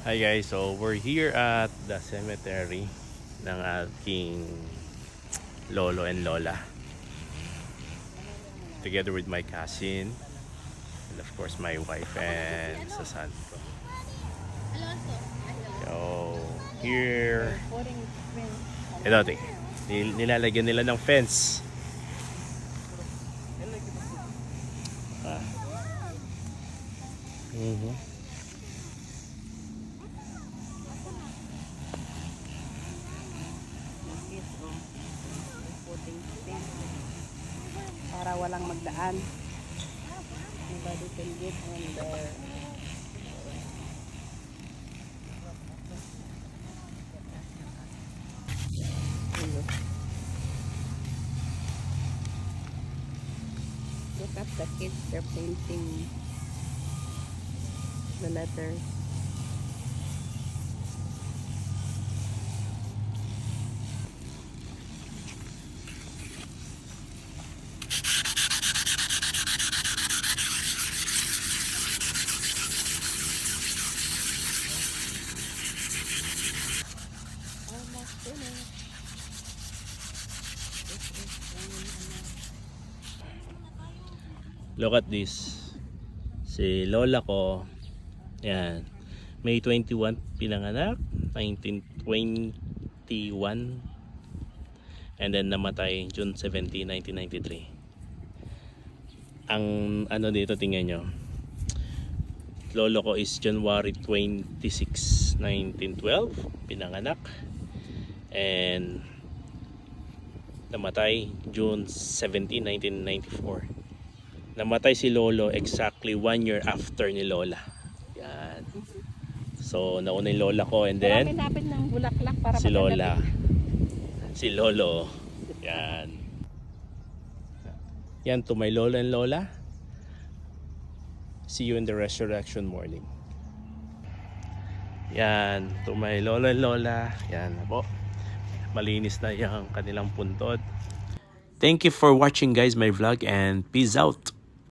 Hi guys, so we're here at the cemetery ng aking lolo and lola. Together with my cousin and of course my wife and sa son ko. So here, ito nil- nilalagyan nila ng fence. Ah. Mhm. Para walang magdaan. Nobody can get on there. Look at the kids, they're painting the letters. Almost finished. This is one, Look at this. Si lola ko, yan, May 21 pinanganak, 1921, and then namatay June 17, 1993. Ang ano dito tingnan nyo, lolo ko is January 26, 1912, pinanganak, and namatay June 17, 1994. Namatay si Lolo exactly one year after ni Lola. Yan. So, nauna yung Lola ko and then Marami-lapit ng bulaklak para si Lola. Si Lolo. Yan. Yan to my Lola and Lola. See you in the resurrection morning. Yan, to my Lola and Lola. Yan po. Malinis na yung kanilang puntod. Thank you for watching guys my vlog and peace out.